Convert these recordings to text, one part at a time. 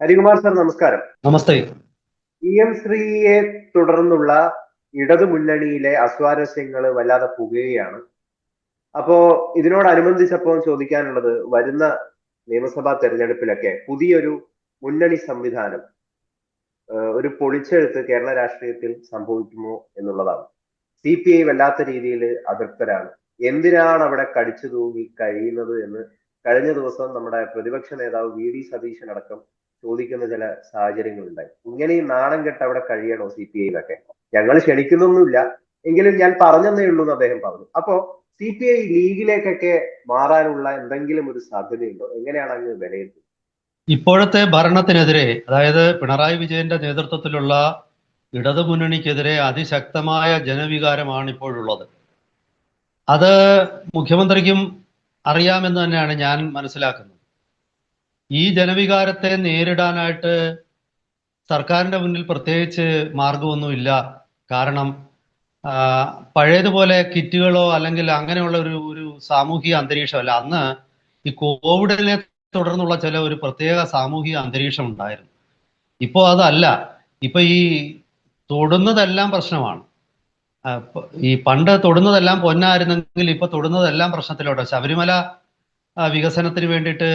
Harikumar sir നമസ്കാരം. നമസ്തേ. E M ശ്രീയെ തുടർന്നുള്ള ഇടതു മുന്നണിയിലെ അസ്വാരസ്യങ്ങൾ വല്ലാതെ പുകയാണ് അപ്പോ ഇതിനോടനുബന്ധിച്ചപ്പോൾ ചോദിക്കാനുള്ളത് വരുന്ന നിയമസഭാ തെരഞ്ഞെടുപ്പിലൊക്കെ പുതിയൊരു മുന്നണി സംവിധാനം ഒരു പൊളിച്ചെഴുത്ത് കേരള രാഷ്ട്രീയത്തിൽ സംഭവിക്കുമോ എന്നുള്ളതാണ്. സി പി ഐ വല്ലാത്ത രീതിയിൽ അതൃപ്തരാണ്. എന്തിനാണ് അവിടെ കടിച്ചു തൂങ്ങി കഴിയുന്നത് എന്ന് കഴിഞ്ഞ ദിവസം നമ്മുടെ പ്രതിപക്ഷ നേതാവ് വി ഡി സതീശൻ അടക്കം ചോദിക്കുന്ന ചില സാഹചര്യങ്ങളുണ്ടായി. ഇങ്ങനെ ഈ നാണം കെട്ട് അവിടെ കഴിയണോ സി പി ഐയിലൊക്കെ ഞങ്ങൾ ക്ഷണിക്കുന്നൊന്നുമില്ല. എങ്കിലും ഞാൻ പറഞ്ഞതേ ഉള്ളൂ എന്ന് അദ്ദേഹം പറഞ്ഞു. അപ്പോ സി പി ഐ ലീഗിലേക്കൊക്കെ മാറാനുള്ള എന്തെങ്കിലും ഒരു സാധ്യതയുണ്ടോ? എങ്ങനെയാണ് അങ്ങ് വിലയിരുത്തുന്നത്? ഇപ്പോഴത്തെ ഭരണത്തിനെതിരെ അതായത് പിണറായി വിജയന്റെ നേതൃത്വത്തിലുള്ള ഇടതുമുന്നണിക്കെതിരെ അതിശക്തമായ ജനവികാരമാണ് ഇപ്പോഴുള്ളത്. അത് മുഖ്യമന്ത്രിക്കും അറിയാമെന്ന് തന്നെയാണ് ഞാൻ മനസ്സിലാക്കുന്നത്. ഈ ജനവികാരത്തെ നേരിടാനായിട്ട് സർക്കാരിന്റെ മുന്നിൽ പ്രത്യേകിച്ച് മാർഗമൊന്നുമില്ല. കാരണം പഴയതുപോലെ കിറ്റുകളോ അല്ലെങ്കിൽ അങ്ങനെയുള്ള ഒരു ഒരു സാമൂഹിക അന്തരീക്ഷം അല്ല അന്ന് ഈ കോവിഡിനെ തുടർന്നുള്ള ചില ഒരു പ്രത്യേക സാമൂഹിക അന്തരീക്ഷം ഉണ്ടായിരുന്നു. ഇപ്പോൾ അതല്ല. ഇപ്പൊ ഈ തൊടുന്നതെല്ലാം പ്രശ്നമാണ്. ഈ പണ്ട് തൊടുന്നതെല്ലാം പൊന്നായിരുന്നെങ്കിൽ ഇപ്പൊ തൊടുന്നതെല്ലാം പ്രശ്നത്തിലോട്ടോ. ശബരിമല വികസനത്തിന് വേണ്ടിയിട്ട്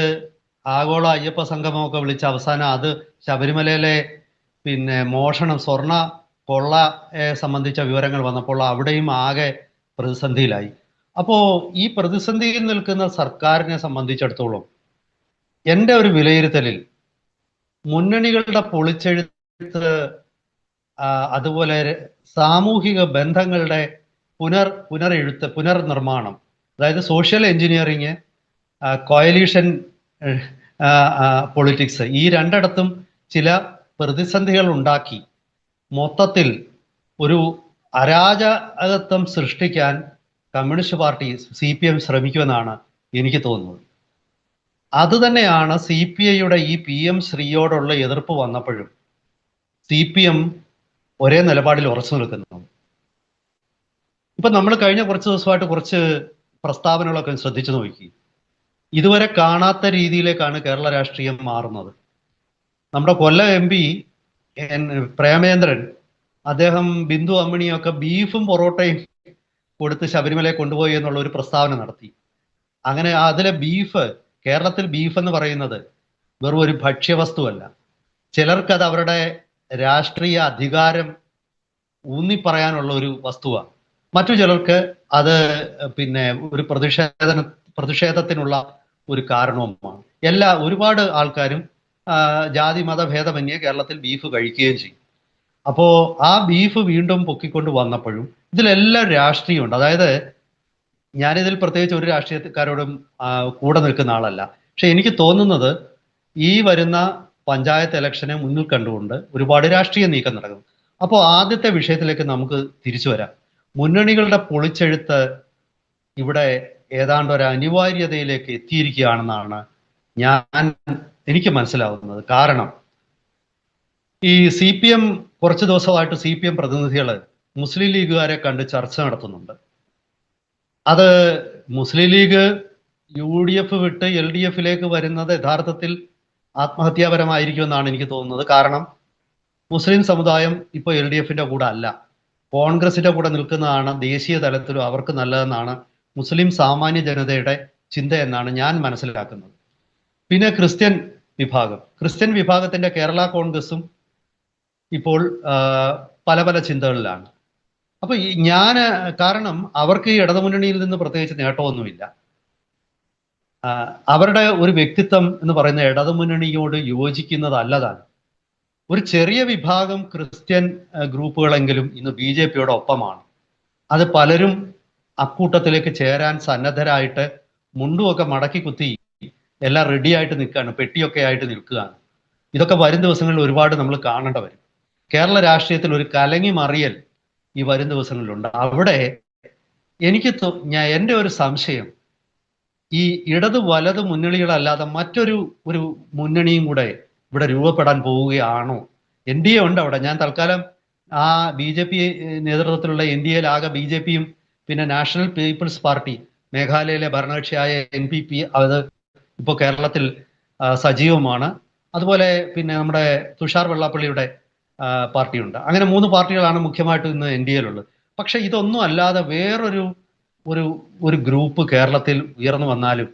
ആഗോള അയ്യപ്പ സംഗമമൊക്കെ വിളിച്ച് അവസാനം അത് ശബരിമലയിലെ പിന്നെ മോഷണം സ്വർണ കൊള്ളയെ സംബന്ധിച്ച വിവരങ്ങൾ വന്നപ്പോൾ അവിടെയും ആകെ പ്രതിസന്ധിയിലായി. അപ്പോ ഈ പ്രതിസന്ധിയിൽ നിൽക്കുന്ന സർക്കാരിനെ സംബന്ധിച്ചിടത്തോളം എന്റെ ഒരു വിലയിരുത്തലിൽ മുന്നണികളുടെ പൊളിച്ചെഴുത്ത് അതുപോലെ സാമൂഹിക ബന്ധങ്ങളുടെ പുനർ പുനരെഴുത്ത് പുനർനിർമ്മാണം അതായത് സോഷ്യൽ എഞ്ചിനീയറിങ് കോയലീഷൻ പൊളിറ്റിക്സ് ഈ രണ്ടിടത്തും ചില പ്രതിസന്ധികൾ ഉണ്ടാക്കി. മൊത്തത്തിൽ ഒരു അരാജകത്വം സൃഷ്ടിക്കാൻ communist party C P M ശ്രമിക്കുമെന്നാണ് എനിക്ക് തോന്നുന്നത്. അതുതന്നെയാണ് സി പി ഐയുടെ ഈ പി എം ശ്രീയോടുള്ള എതിർപ്പ് വന്നപ്പോഴും സി പി എം ഒരേ നിലപാടിൽ ഉറച്ചു നിൽക്കുന്നത് ഇപ്പൊ നമ്മൾ കഴിഞ്ഞ കുറച്ച് ദിവസമായിട്ട് കുറച്ച് പ്രസ്താവനകളൊക്കെ ശ്രദ്ധിച്ചു നോക്കി. ഇതുവരെ കാണാത്ത രീതിയിലേക്കാണ് കേരള രാഷ്ട്രീയം മാറുന്നത്. നമ്മുടെ കൊല്ലം എം പി പ്രേമേന്ദ്രൻ അദ്ദേഹം ബിന്ദു അമ്മിണിയൊക്കെ ബീഫും പൊറോട്ടയും കൊടുത്ത് ശബരിമലയെ കൊണ്ടുപോയി എന്നുള്ള ഒരു പ്രസ്താവന നടത്തി. അങ്ങനെ അതിലെ ബീഫ് കേരളത്തിൽ ബീഫ് എന്ന് പറയുന്നത് വെറും ഒരു ഭക്ഷ്യവസ്തുവല്ല. ചിലർക്കത് അവരുടെ രാഷ്ട്രീയ അധികാരം ഊന്നി പറയാനുള്ള ഒരു വസ്തുവാണ്. മറ്റു ചിലർക്ക് അത് പിന്നെ ഒരു പ്രതിഷേധന പ്രതിഷേധത്തിനുള്ള ഒരു കാരണവുമാണ്. എല്ലാ ഒരുപാട് ആൾക്കാരും ജാതി മത ഭേദമന്യേ കേരളത്തിൽ ബീഫ് കഴിക്കുകയും ചെയ്യും. അപ്പോ ആ ബീഫ് വീണ്ടും പൊക്കിക്കൊണ്ട് വന്നപ്പോഴും ഇതിലെല്ലാം രാഷ്ട്രീയമുണ്ട്. അതായത് ഞാനിതിൽ പ്രത്യേകിച്ച് ഒരു രാഷ്ട്രീയക്കാരോടും കൂടെ നിൽക്കുന്ന ആളല്ല. പക്ഷെ എനിക്ക് തോന്നുന്നത് ഈ വരുന്ന പഞ്ചായത്ത് ഇലക്ഷനെ മുന്നിൽ കണ്ടുകൊണ്ട് ഒരുപാട് രാഷ്ട്രീയ നീക്കം നടക്കുന്നു. അപ്പോൾ ആദ്യത്തെ വിഷയത്തിലേക്ക് നമുക്ക് തിരിച്ചു വരാം. മുന്നണികളുടെ പൊളിച്ചെഴുത്ത് ഇവിടെ ഏതാണ്ട് ഒരു അനിവാര്യതയിലേക്ക് എത്തിയിരിക്കുകയാണെന്നാണ് ഞാൻ എനിക്ക് മനസ്സിലാവുന്നത്. കാരണം ഈ സി പി എം കുറച്ച് ദിവസമായിട്ട് സി പി എം പ്രതിനിധികൾ മുസ്ലിം ലീഗുകാരെ കണ്ട് ചർച്ച നടത്തുന്നുണ്ട്. അത് Muslim League U D F വിട്ട് എൽ ഡി എഫിലേക്ക് വരുന്നത് യഥാർത്ഥത്തിൽ ആത്മഹത്യാപരമായിരിക്കുമെന്നാണ് എനിക്ക് തോന്നുന്നത്. കാരണം മുസ്ലിം സമുദായം ഇപ്പോൾ എൽ ഡി എഫിന്റെ കൂടെ അല്ല. കോൺഗ്രസിന്റെ കൂടെ നിൽക്കുന്നതാണ് ദേശീയ തലത്തിലും അവർക്ക് നല്ലതെന്നാണ് മുസ്ലിം സാമാന്യ ജനതയുടെ ചിന്ത എന്നാണ് ഞാൻ മനസ്സിലാക്കുന്നത്. പിന്നെ ക്രിസ്ത്യൻ വിഭാഗം. ക്രിസ്ത്യൻ വിഭാഗത്തിന്റെ കേരള കോൺഗ്രസും ഇപ്പോൾ പല പല ചിന്തകളിലാണ്. അപ്പൊ ഈ ഞാൻ കാരണം അവർക്ക് ഈ ഇടതുമുന്നണിയിൽ നിന്ന് പ്രത്യേകിച്ച് നേട്ടമൊന്നുമില്ല. അവരുടെ ഒരു വ്യക്തിത്വം എന്ന് പറയുന്ന ഇടതുമുന്നണിയോട് യോജിക്കുന്നതല്ലതാണ്. ഒരു ചെറിയ വിഭാഗം ക്രിസ്ത്യൻ ഗ്രൂപ്പുകളെങ്കിലും ഇന്ന് ബി ജെ പിയുടെ ഒപ്പമാണ് അത് പലരും അക്കൂട്ടത്തിലേക്ക് ചേരാൻ സന്നദ്ധരായിട്ട് മുണ്ടുമൊക്കെ മടക്കി കുത്തി എല്ലാം റെഡി ആയിട്ട് നിൽക്കുകയാണ് പെട്ടിയൊക്കെ ആയിട്ട് നിൽക്കുകയാണ്. ഇതൊക്കെ വരും ദിവസങ്ങളിൽ ഒരുപാട് നമ്മൾ കാണേണ്ട വരും. കേരള രാഷ്ട്രീയത്തിൽ ഒരു കലങ്ങി മറിയൽ ഈ വരും ദിവസങ്ങളിലുണ്ട്. അവിടെ എനിക്ക് ഞാൻ എന്റെ ഒരു സംശയം ഈ ഇടത് വലത് മുന്നണികളല്ലാതെ മറ്റൊരു ഒരു മുന്നണിയും കൂടെ ഇവിടെ രൂപപ്പെടാൻ പോവുകയാണോ? എൻ ഡി എ ഉണ്ട് അവിടെ. ഞാൻ തൽക്കാലം ആ ബി ജെ പി നേതൃത്വത്തിലുള്ള എൻ ഡി എയിൽ ആകെ ബി ജെ പിയും പിന്നെ നാഷണൽ പീപ്പിൾസ് പാർട്ടി മേഘാലയയിലെ ഭരണകക്ഷിയായ എൻ പി പി അത് ഇപ്പോൾ കേരളത്തിൽ സജീവമാണ്. അതുപോലെ പിന്നെ നമ്മുടെ തുഷാർ വെള്ളാപ്പള്ളിയുടെ പാർട്ടിയുണ്ട്. അങ്ങനെ മൂന്ന് പാർട്ടികളാണ് മുഖ്യമായിട്ടും ഇന്ന് എൻ ഡി എയിലുള്ളത്. പക്ഷെ ഇതൊന്നും അല്ലാതെ വേറൊരു ഒരു ഒരു ഗ്രൂപ്പ് കേരളത്തിൽ ഉയർന്നു വന്നാലും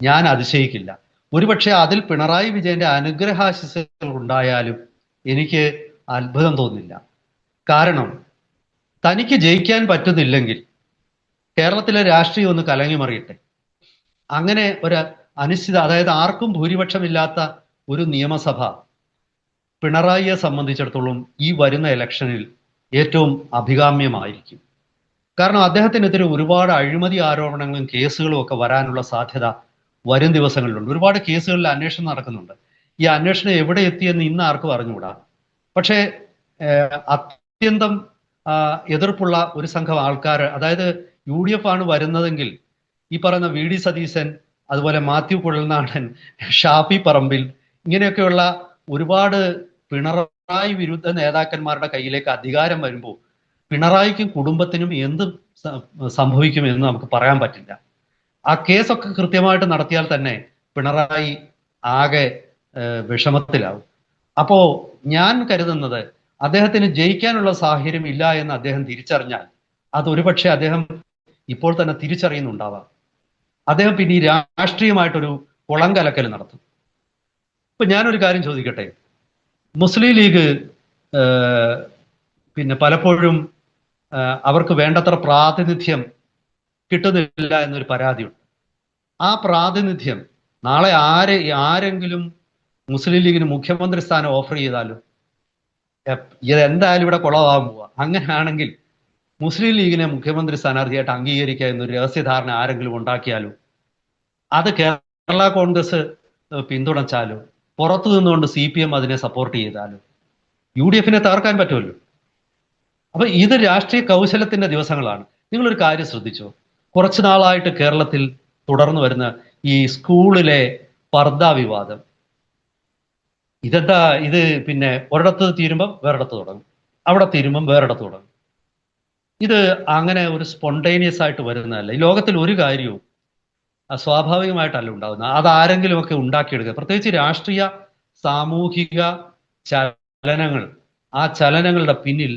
ഞാൻ അതിശയിക്കില്ല. ഒരുപക്ഷെ അതിൽ പിണറായി വിജയന്റെ അനുഗ്രഹാശിസുകൾ ഉണ്ടായാലും എനിക്ക് അത്ഭുതം തോന്നില്ല. കാരണം തനിക്ക് ജയിക്കാൻ പറ്റുന്നില്ലെങ്കിൽ കേരളത്തിലെ രാഷ്ട്രീയം ഒന്ന് കലങ്ങിമറിയട്ടെ അങ്ങനെ ഒരു അനിശ്ചിത അതായത് ആർക്കും ഭൂരിപക്ഷമില്ലാത്ത ഒരു നിയമസഭ പിണറായിയെ സംബന്ധിച്ചിടത്തോളം ഈ വരുന്ന ഇലക്ഷനിൽ ഏറ്റവും അഭികാമ്യമായിരിക്കും. കാരണം അദ്ദേഹത്തിനെതിരെ ഒരുപാട് അഴിമതി ആരോപണങ്ങളും കേസുകളും ഒക്കെ വരാനുള്ള സാധ്യത വരും ദിവസങ്ങളിലുണ്ട്. ഒരുപാട് കേസുകളിൽ അന്വേഷണം നടക്കുന്നുണ്ട്. ഈ അന്വേഷണം എവിടെ എത്തിയെന്ന് ഇന്ന് ആർക്കും അറിഞ്ഞുകൂടാ. പക്ഷേ അത്യന്തം എതിർപ്പുള്ള ഒരു സംഘം ആൾക്കാർ അതായത് യു ഡി എഫ് ആണ് വരുന്നതെങ്കിൽ ഈ പറയുന്ന വി ഡി സതീശൻ അതുപോലെ മാത്യു കുഴൽനാടൻ ഷാഫി പറമ്പിൽ ഇങ്ങനെയൊക്കെയുള്ള ഒരുപാട് പിണറായി വിരുദ്ധ നേതാക്കന്മാരുടെ കയ്യിലേക്ക് അധികാരം വരുമ്പോൾ പിണറായിക്കും കുടുംബത്തിനും എന്ത് സംഭവിക്കും എന്ന് നമുക്ക് പറയാൻ പറ്റില്ല. ആ കേസൊക്കെ കൃത്യമായിട്ട് നടത്തിയാൽ തന്നെ പിണറായി ആകെ വിഷമത്തിലാവും. അപ്പോ ഞാൻ കരുതുന്നത് അദ്ദേഹത്തിന് ജയിക്കാനുള്ള സാഹചര്യം ഇല്ല എന്ന് അദ്ദേഹം തിരിച്ചറിഞ്ഞാൽ അത് ഒരുപക്ഷെ അദ്ദേഹം ഇപ്പോൾ തന്നെ തിരിച്ചറിയുന്നുണ്ടാവാം. അദ്ദേഹം പിന്നെ ഈ രാഷ്ട്രീയമായിട്ടൊരു കുളം കലക്കൽ നടത്തും. ഇപ്പൊ ഞാനൊരു കാര്യം ചോദിക്കട്ടെ? മുസ്ലിം ലീഗ് പിന്നെ പലപ്പോഴും അവർക്ക് വേണ്ടത്ര പ്രാതിനിധ്യം കിട്ടുന്നില്ല എന്നൊരു പരാതിയുണ്ട്. ആ പ്രാതിനിധ്യം നാളെ ആരെ ആരെങ്കിലും മുസ്ലിം ലീഗിന് മുഖ്യമന്ത്രി സ്ഥാനം ഓഫർ ചെയ്താലും എന്തായാലും ഇവിടെ കുളമാകാൻ പോവാ. അങ്ങനെയാണെങ്കിൽ മുസ്ലിം ലീഗിനെ മുഖ്യമന്ത്രി സ്ഥാനാർത്ഥിയായിട്ട് അംഗീകരിക്കുക എന്നൊരു രഹസ്യധാരണ ആരെങ്കിലും ഉണ്ടാക്കിയാലോ? അത് കേരള കോൺഗ്രസ് പിന്തുണച്ചാലോ? പുറത്തു നിന്നുകൊണ്ട് സി പി എം അതിനെ സപ്പോർട്ട് ചെയ്താലോ? യു ഡി എഫിനെ തകർക്കാൻ പറ്റുമല്ലോ? അപ്പൊ ഇത് രാഷ്ട്രീയ കൗശലത്തിന്റെ ദിവസങ്ങളാണ്. നിങ്ങളൊരു കാര്യം ശ്രദ്ധിച്ചോ? കുറച്ചു നാളായിട്ട് കേരളത്തിൽ തുടർന്നു വരുന്ന ഈ സ്കൂളിലെ പർദ്ദ വിവാദം. ഇതെന്താ? ഇത് പിന്നെ ഒരിടത്ത് തീരുമ്പം വേറിടത്ത് തുടങ്ങും. അവിടെ തീരുമ്പം വേറിടത്ത് തുടങ്ങും. ഇത് അങ്ങനെ ഒരു സ്പോണ്ടേനിയസ് ആയിട്ട് വരുന്നതല്ല. ഈ ലോകത്തിൽ ഒരു കാര്യവും സ്വാഭാവികമായിട്ടല്ല ഉണ്ടാകുന്നത് അത് ആരെങ്കിലുമൊക്കെ ഉണ്ടാക്കിയെടുക്കുക. പ്രത്യേകിച്ച് രാഷ്ട്രീയ സാമൂഹിക ചലനങ്ങൾ ആ ചലനങ്ങളുടെ പിന്നിൽ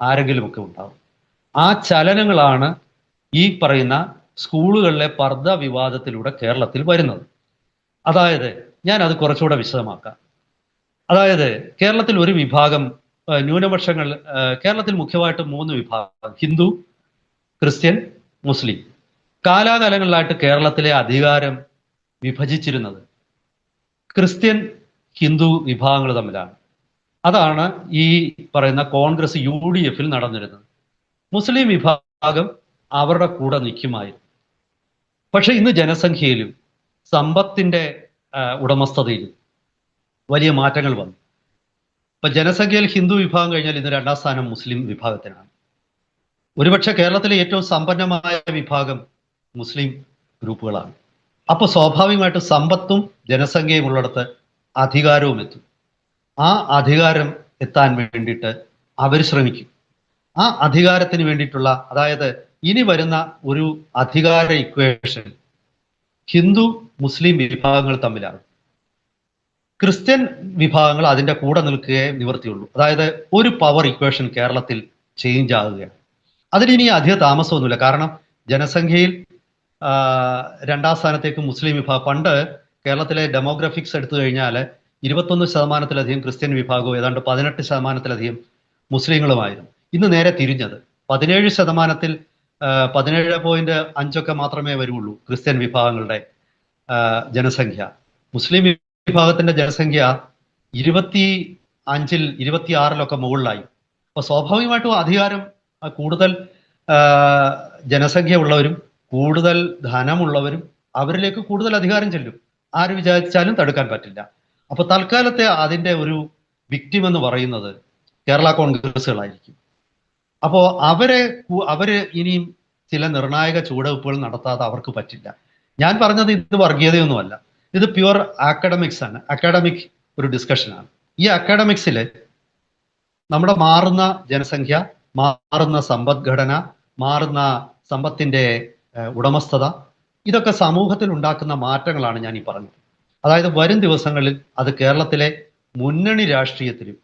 ആരെങ്കിലുമൊക്കെ ഉണ്ടാകും ആ ചലനങ്ങളാണ് ഈ പറയുന്ന സ്കൂളുകളിലെ പർദ്ദ വിവാദത്തിലൂടെ കേരളത്തിൽ വരുന്നത്. അതായത് ഞാൻ അത് കുറച്ചുകൂടെ വിശദമാക്കാം. അതായത് കേരളത്തിൽ ഒരു വിഭാഗം ന്യൂനപക്ഷങ്ങൾ കേരളത്തിൽ മുഖ്യമായിട്ടും മൂന്ന് വിഭാഗം. ഹിന്ദു ക്രിസ്ത്യൻ മുസ്ലിം. കാലാകാലങ്ങളിലായിട്ട് കേരളത്തിലെ അധികാരം വിഭജിച്ചിരുന്നത് ക്രിസ്ത്യൻ ഹിന്ദു വിഭാഗങ്ങൾ തമ്മിലാണ്. അതാണ് ഈ പറയുന്ന കോൺഗ്രസ് യു ഡി എഫിൽ നടന്നിരുന്നത്. മുസ്ലിം വിഭാഗം അവരുടെ കൂടെ നിൽക്കുമായിരുന്നു. പക്ഷെ ഇന്ന് ജനസംഖ്യയിലും സമ്പത്തിന്റെ ഉടമസ്ഥതയിലും വലിയ മാറ്റങ്ങൾ വന്നു. ഇപ്പൊ ജനസംഖ്യയിൽ ഹിന്ദു വിഭാഗം കഴിഞ്ഞാൽ ഇന്ന് രണ്ടാം സ്ഥാനം മുസ്ലിം വിഭാഗത്തിനാണ്. ഒരുപക്ഷെ കേരളത്തിലെ ഏറ്റവും സമ്പന്നമായ വിഭാഗം മുസ്ലിം ഗ്രൂപ്പുകളാണ്. അപ്പൊ സ്വാഭാവികമായിട്ട് സമ്പത്തും ജനസംഖ്യയും ഉള്ളിടത്ത് അധികാരവും എത്തും. ആ അധികാരം എത്താൻ വേണ്ടിയിട്ട് അവർ ശ്രമിക്കും. ആ അധികാരത്തിന് വേണ്ടിയിട്ടുള്ള അതായത് ഇനി വരുന്ന ഒരു അധികാര ഇക്വേഷൻ ഹിന്ദു മുസ്ലിം വിഭാഗങ്ങൾ തമ്മിലാണ്. ക്രിസ്ത്യൻ വിഭാഗങ്ങൾ അതിന്റെ കൂടെ നിൽക്കുകയേ നിവർത്തിയുള്ളൂ. അതായത് ഒരു പവർ ഇക്വേഷൻ കേരളത്തിൽ ചേഞ്ച് ആകുകയാണ്. അതിന് ഇനി അധിക താമസമൊന്നുമില്ല. കാരണം ജനസംഖ്യയിൽ രണ്ടാം സ്ഥാനത്തേക്ക് മുസ്ലിം വിഭാഗം. പണ്ട് കേരളത്തിലെ ഡെമോഗ്രഫിക്സ് എടുത്തു കഴിഞ്ഞാൽ ഇരുപത്തൊന്ന് ശതമാനത്തിലധികം ക്രിസ്ത്യൻ വിഭാഗവും ഏതാണ്ട് പതിനെട്ട് ശതമാനത്തിലധികം മുസ്ലിങ്ങളുമായിരുന്നു. ഇന്ന് നേരെ തിരിഞ്ഞത്. പതിനേഴ് ശതമാനത്തിൽ പതിനേഴ് പോയിന്റ് അഞ്ചൊക്കെ മാത്രമേ വരുള്ളൂ ക്രിസ്ത്യൻ വിഭാഗങ്ങളുടെ ജനസംഖ്യ. മുസ്ലിം വിഭാഗത്തിന്റെ ജനസംഖ്യ ഇരുപത്തി അഞ്ചിൽ ഇരുപത്തി ആറിലൊക്കെ മുകളിലായി. അപ്പൊ സ്വാഭാവികമായിട്ടും അധികാരം കൂടുതൽ ജനസംഖ്യ ഉള്ളവരും കൂടുതൽ ധനമുള്ളവരും അവരിലേക്ക് കൂടുതൽ അധികാരം ചെല്ലും. ആര് വിചാരിച്ചാലും തടുക്കാൻ പറ്റില്ല. അപ്പൊ തൽക്കാലത്തെ അതിന്റെ ഒരു വിക്ടിം എന്ന് പറയുന്നത് കേരള കോൺഗ്രസുകളായിരിക്കും അപ്പോ അവരെ അവർ ഇനിയും ചില നിർണായക ചുവടുവെപ്പുകൾ നടത്താതെ അവർക്ക് പറ്റില്ല. ഞാൻ പറഞ്ഞത് ഇത് വർഗീയതയൊന്നുമല്ല. ഇത് പ്യുവർ അക്കാഡമിക്സ് ആണ്. അക്കാഡമിക് ഒരു ഡിസ്കഷനാണ് ഈ അക്കാഡമിക്സിൽ നമ്മുടെ മാറുന്ന ജനസംഖ്യ മാറുന്ന സമ്പദ്ഘടന മാറുന്ന സമ്പത്തിന്റെ ഉടമസ്ഥത ഇതൊക്കെ സമൂഹത്തിൽ ഉണ്ടാക്കുന്ന മാറ്റങ്ങളാണ് ഞാൻ ഈ പറഞ്ഞത്. അതായത് വരും ദിവസങ്ങളിൽ അത് കേരളത്തിലെ മുന്നണി രാഷ്ട്രീയത്തിലും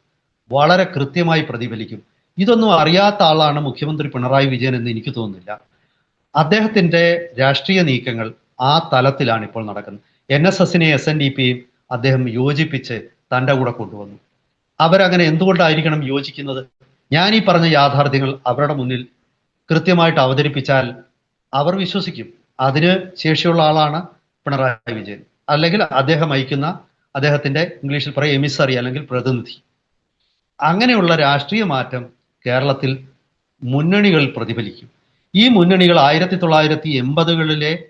വളരെ കൃത്യമായി പ്രതിഫലിക്കും. ഇതൊന്നും അറിയാത്ത ആളാണ് മുഖ്യമന്ത്രി പിണറായി വിജയൻ എന്ന് എനിക്ക് തോന്നുന്നില്ല. അദ്ദേഹത്തിന്റെ രാഷ്ട്രീയ നീക്കങ്ങൾ ആ തലത്തിലാണ് ഇപ്പോൾ നടക്കുന്നത്. എൻ എസ് എസിനെ എസ് എൻ ഡി പിയും അദ്ദേഹം യോജിപ്പിച്ച് തന്റെ കൂടെ കൊണ്ടുവന്നു. അവരങ്ങനെ എന്തുകൊണ്ടായിരിക്കണം യോജിക്കുന്നത്? ഞാൻ ഈ പറഞ്ഞ യാഥാർത്ഥ്യങ്ങൾ അവരുടെ മുന്നിൽ കൃത്യമായിട്ട് അവതരിപ്പിച്ചാൽ അവർ വിശ്വസിക്കും. അതിന് ശേഷിയുള്ള ആളാണ് പിണറായി വിജയൻ. അല്ലെങ്കിൽ അദ്ദേഹം അയക്കുന്ന അദ്ദേഹത്തിന്റെ ഇംഗ്ലീഷിൽ പറയും എമിസറി അല്ലെങ്കിൽ പ്രതിനിധി. അങ്ങനെയുള്ള രാഷ്ട്രീയ മാറ്റം കേരളത്തിൽ മുന്നണികൾ പ്രതിഫലിക്കും. ഈ മുന്നണികൾ ആയിരത്തി തൊള്ളായിരത്തി എൺപതുകളിലെ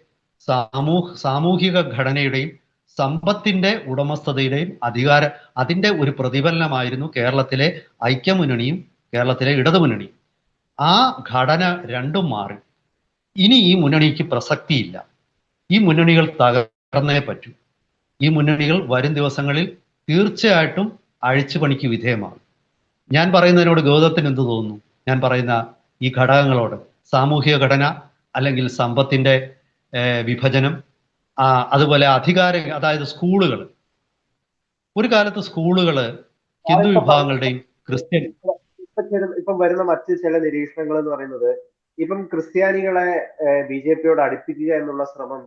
സാമൂഹ സാമൂഹിക ഘടനയുടെയും സമ്പത്തിന്റെ ഉടമസ്ഥതയുടെയും അധികാര അതിന്റെ ഒരു പ്രതിഫലനമായിരുന്നു കേരളത്തിലെ ഐക്യമുന്നണിയും കേരളത്തിലെ ഇടതുമുന്നണിയും. ആ ഘടന രണ്ടും മാറി. ഇനി ഈ മുന്നണിക്ക് പ്രസക്തിയില്ല. ഈ മുന്നണികൾ തകർന്നേ പറ്റൂ. ഈ മുന്നണികൾ വരും ദിവസങ്ങളിൽ തീർച്ചയായിട്ടും അഴിച്ചുപണിക്ക് വിധേയമാകും ഞാൻ പറയുന്നതിനോട് ഗൗതത്തിന് എന്ത് തോന്നുന്നു? ഞാൻ പറയുന്ന ഈ ഘടകങ്ങളോട് സാമൂഹിക ഘടന അല്ലെങ്കിൽ സമ്പത്തിന്റെ വിഭജനം അതുപോലെ അധികാര അതായത് സ്കൂളുകൾ. ഒരു കാലത്ത് സ്കൂളുകൾ ഹിന്ദു വിഭാഗങ്ങളുടെയും ക്രിസ്ത്യൻ ഇപ്പൊ വരുന്ന മറ്റ് ചില നിരീക്ഷണങ്ങൾ എന്ന് പറയുന്നത് ഇപ്പം ക്രിസ്ത്യാനികളെ ബി ജെ പിയോട് അടുപ്പിക്കുക എന്നുള്ള ശ്രമം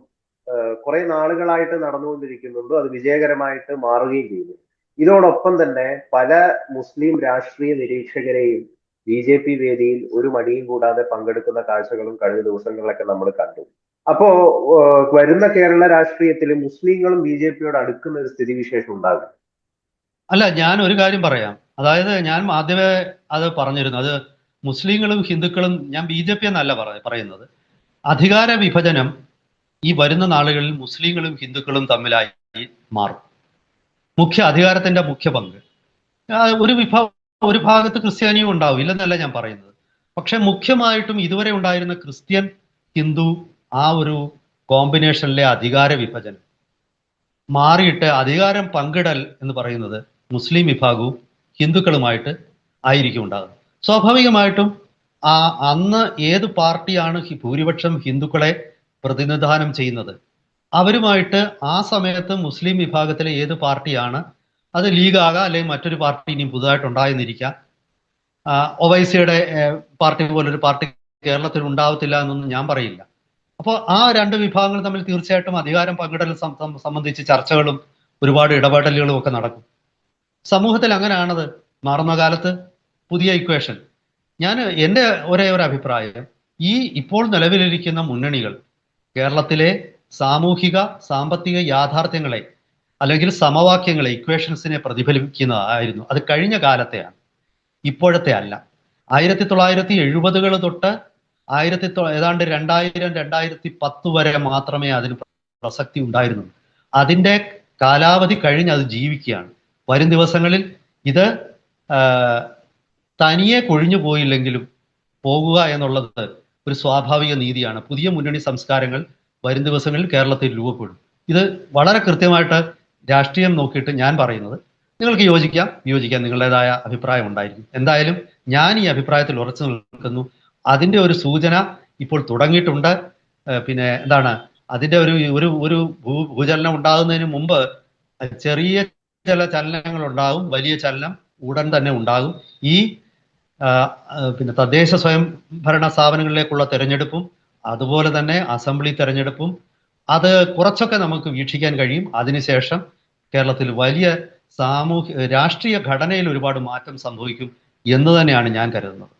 കുറെ നാളുകളായിട്ട് നടന്നുകൊണ്ടിരിക്കുന്നുണ്ട്. അത് വിജയകരമായിട്ട് മാറുകയും ചെയ്തു ഇതോടൊപ്പം തന്നെ പല മുസ്ലിം രാഷ്ട്രീയ നിരീക്ഷകരെയും ബി ജെ പി വേദിയിൽ ഒരു മടിയും കൂടാതെ പങ്കെടുക്കുന്ന കാഴ്ചകളും കഴിഞ്ഞ ദിവസങ്ങളിലൊക്കെ നമ്മൾ കണ്ടു. അപ്പോ വരുന്ന കേരള രാഷ്ട്രീയത്തിൽ മുസ്ലിങ്ങളും ബി ജെ പിയോട് അടുക്കുന്ന ഒരു സ്ഥിതിവിശേഷം ഉണ്ടാകും അല്ല ഞാൻ ഒരു കാര്യം പറയാം. അതായത് ഞാൻ ആദ്യമേ അത് പറഞ്ഞിരുന്നു. അത് മുസ്ലിങ്ങളും ഹിന്ദുക്കളും ഞാൻ ബി ജെ പി എന്നല്ല പറ- പറയുന്നത്. അധികാര വിഭജനം ഈ വരുന്ന നാളുകളിൽ മുസ്ലിങ്ങളും ഹിന്ദുക്കളും തമ്മിലായി മാറും. മുഖ്യ അധികാരത്തിന്റെ മുഖ്യ പങ്ക്. ഒരു വിഭാ ഒരു ഭാഗത്ത് ക്രിസ്ത്യാനിയും ഉണ്ടാവും ഇല്ലെന്നല്ല ഞാൻ പറയുന്നത്. പക്ഷെ മുഖ്യമായിട്ടും ഇതുവരെ ഉണ്ടായിരുന്ന ക്രിസ്ത്യൻ ഹിന്ദു ആ ഒരു കോമ്പിനേഷനിലെ അധികാര വിഭജനം. മാറിയിട്ട് അധികാരം പങ്കിടൽ എന്ന് പറയുന്നത് മുസ്ലിം വിഭാഗവും ഹിന്ദുക്കളുമായിട്ട് ആയിരിക്കും ഉണ്ടാകുന്നത്. സ്വാഭാവികമായിട്ടും ആ അന്ന് ഏത് പാർട്ടിയാണ് ഭൂരിപക്ഷം ഹിന്ദുക്കളെ പ്രതിനിധാനം ചെയ്യുന്നത്? അവരുമായിട്ട് ആ സമയത്ത് മുസ്ലിം വിഭാഗത്തിലെ ഏത് പാർട്ടിയാണ്? അത് ലീഗാകാം അല്ലെങ്കിൽ മറ്റൊരു പാർട്ടി ഇനി പുതുതായിട്ട് ഉണ്ടായെന്നിരിക്കാം. ഒവൈസിയുടെ പാർട്ടി പോലൊരു പാർട്ടി കേരളത്തിൽ ഉണ്ടാവത്തില്ല എന്നൊന്നും ഞാൻ പറയില്ല. അപ്പോൾ ആ രണ്ട് വിഭാഗങ്ങൾ തമ്മിൽ തീർച്ചയായിട്ടും അധികാരം പങ്കിടൽ സംബന്ധിച്ച് ചർച്ചകളും ഒരുപാട് ഇടപെടലുകളും ഒക്കെ നടക്കും. സമൂഹത്തിൽ അങ്ങനെയാണത്. മാറുന്ന കാലത്ത് പുതിയ ഇക്വേഷൻ ഞാൻ എന്റെ ഒരേ ഒരു അഭിപ്രായം. ഈ ഇപ്പോൾ നിലവിലിരിക്കുന്ന മുന്നണികൾ കേരളത്തിലെ സാമൂഹിക സാമ്പത്തിക യാഥാർത്ഥ്യങ്ങളെ അല്ലെങ്കിൽ സമവാക്യങ്ങളെ ഇക്വേഷൻസിനെ പ്രതിഫലിപ്പിക്കുന്നതായിരുന്നു. അത് കഴിഞ്ഞ കാലത്തെയാണ്. ഇപ്പോഴത്തെ അല്ല. ആയിരത്തി തൊള്ളായിരത്തി എഴുപതുകൾ തൊട്ട് ആയിരത്തി ഏതാണ്ട് രണ്ടായിരം രണ്ടായിരത്തി പത്ത് വരെ മാത്രമേ അതിന് പ്രസക്തി ഉണ്ടായിരുന്നുള്ളൂ. അതിന്റെ കാലാവധി കഴിഞ്ഞ് അത് ജീവിക്കുകയാണ്. വരും ദിവസങ്ങളിൽ ഇത് തനിയെ കൊഴിഞ്ഞു പോയില്ലെങ്കിലും പോകുക എന്നുള്ളത് ഒരു സ്വാഭാവിക നീതിയാണ്. പുതിയ മുന്നണി സംസ്കാരങ്ങൾ വരും ദിവസങ്ങളിൽ കേരളത്തിൽ രൂപപ്പെടും. ഇത് വളരെ കൃത്യമായിട്ട് രാഷ്ട്രീയം നോക്കിയിട്ട് ഞാൻ പറയുന്നത്. നിങ്ങൾക്ക് യോജിക്കാം യോജിക്കാം നിങ്ങളുടേതായ അഭിപ്രായം ഉണ്ടായിരിക്കും. എന്തായാലും ഞാൻ ഈ അഭിപ്രായത്തിൽ ഉറച്ചു നിൽക്കുന്നു. അതിന്റെ ഒരു സൂചന ഇപ്പോൾ തുടങ്ങിയിട്ടുണ്ട്. പിന്നെ എന്താണ്? അതിന്റെ ഒരു ഒരു ഒരു ഭൂ- ഭൂചലനം ഉണ്ടാകുന്നതിന് മുമ്പ് ചെറിയ ചില ചലനങ്ങൾ ഉണ്ടാകും വലിയ ചലനം ഉടൻ തന്നെ ഉണ്ടാകും. ഈ പിന്നെ തദ്ദേശ സ്വയം ഭരണ സ്ഥാപനങ്ങളിലേക്കുള്ള തെരഞ്ഞെടുപ്പും അതുപോലെ തന്നെ അസംബ്ലി തെരഞ്ഞെടുപ്പും അത് കുറച്ചൊക്കെ നമുക്ക് വീക്ഷിക്കാൻ കഴിയും. അതിനുശേഷം കേരളത്തിൽ വലിയ സാമൂഹ്യ രാഷ്ട്രീയ ഘടനയിൽ ഒരുപാട് മാറ്റം സംഭവിക്കും എന്ന് തന്നെയാണ് ഞാൻ കരുതുന്നത്.